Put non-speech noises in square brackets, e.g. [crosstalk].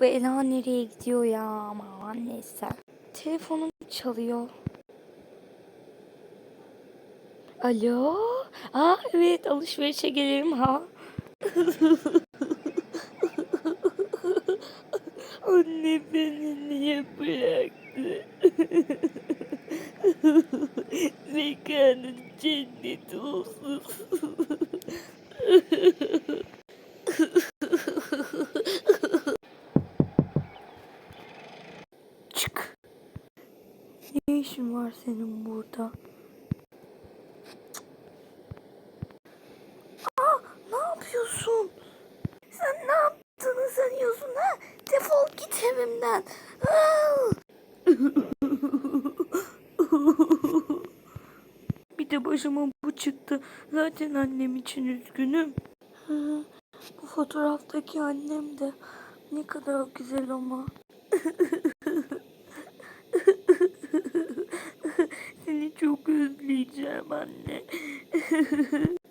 Bu Ela nereye gidiyor ya? Aman neyse. Telefonum çalıyor. Alo? Aa evet alışverişe gelelim ha. [laughs] Anne beni niye bıraktı? [laughs] Mekanın cennet olsun. [laughs] Ne işin var senin burada? Aa, ne yapıyorsun? Sen ne yaptığını sanıyorsun ha? Defol git evimden. [laughs] Bir de başıma bu çıktı. Zaten annem için üzgünüm. Bu fotoğraftaki annem de ne kadar güzel ama. [laughs] çok özleyeceğim anne. [laughs]